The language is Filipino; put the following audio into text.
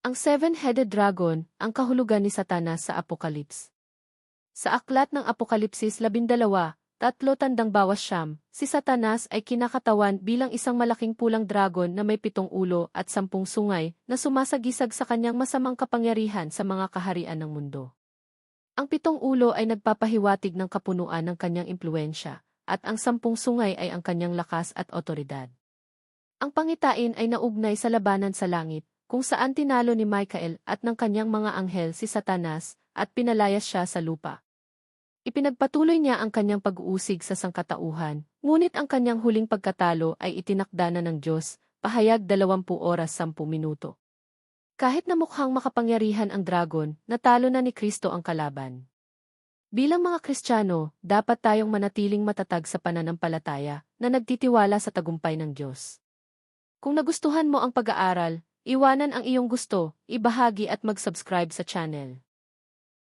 Ang seven-headed dragon, ang kahulugan ni Satanas sa Apokalips. Sa aklat ng Apokalipsis 12, tatlo tandang bawas siyam, si Satanas ay kinakatawan bilang isang malaking pulang dragon na may pitong ulo at sampung sungay na sumasagisag sa kanyang masamang kapangyarihan sa mga kaharian ng mundo. Ang pitong ulo ay nagpapahiwatig ng kapunuan ng kanyang impluensya, at ang sampung sungay ay ang kanyang lakas at otoridad. Ang pangitain ay naugnay sa labanan sa langit, kung saan tinalo ni Michael at ng kanyang mga anghel si Satanas at pinalayas siya sa lupa. Ipinagpatuloy niya ang kanyang pag-uusig sa sangkatauhan, ngunit ang kanyang huling pagkatalo ay itinakda na ng Diyos, pahayag 20 oras 10 minuto. Kahit na mukhang makapangyarihan ang dragon, natalo na ni Kristo ang kalaban. Bilang mga Kristiyano, dapat tayong manatiling matatag sa pananampalataya na nagtitiwala sa tagumpay ng Diyos. Kung nagustuhan mo ang pag-aaral, Iwanan ang iyong gusto, ibahagi at mag-subscribe sa channel.